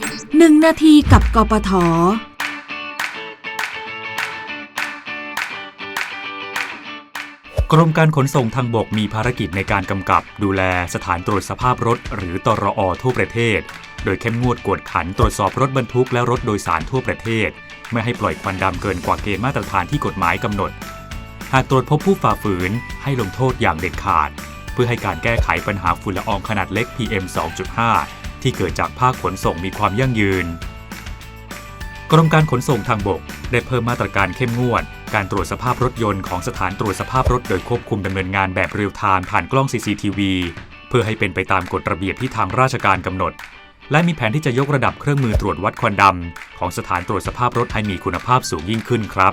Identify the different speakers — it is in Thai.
Speaker 1: 1 นาทีกับกปท
Speaker 2: กรมการขนส่งทางบกมีภารกิจในการกำกับ ดูแลสถานตรวจสภาพรถ หรือตรอทั่วประเทศ โดยเข้มงวดกวดขันตรวจสอบรถบรรทุกและรถโดยสารทั่วประเทศ ไม่ให้ปล่อยควันดำเกินกว่าเกณฑ์มาตรฐานที่กฎหมายกำหนด หากตรวจพบผู้ฝ่าฝืนให้ลงโทษอย่างเด็ดขาด เพื่อให้การแก้ไขปัญหาฝุ่นละอองขนาดเล็ก PM 2.5 ที่เกิดจากภาคขนส่งมีความยั่งยืน กรมการขนส่งทางบก ได้เพิ่มมาตรการเข้มงวด การตรวจสภาพรถยนต์ของสถานตรวจสภาพรถโดยควบคุมดำเนินงานแบบเรียลไทม์ผ่านกล้อง CCTV เพื่อให้เป็นไปตามกฎระเบียบที่ทางราชการกำหนด และมีแผนที่จะยกระดับเครื่องมือตรวจวัดควันดำของสถานตรวจสภาพรถให้มีคุณภาพสูงยิ่งขึ้นครับ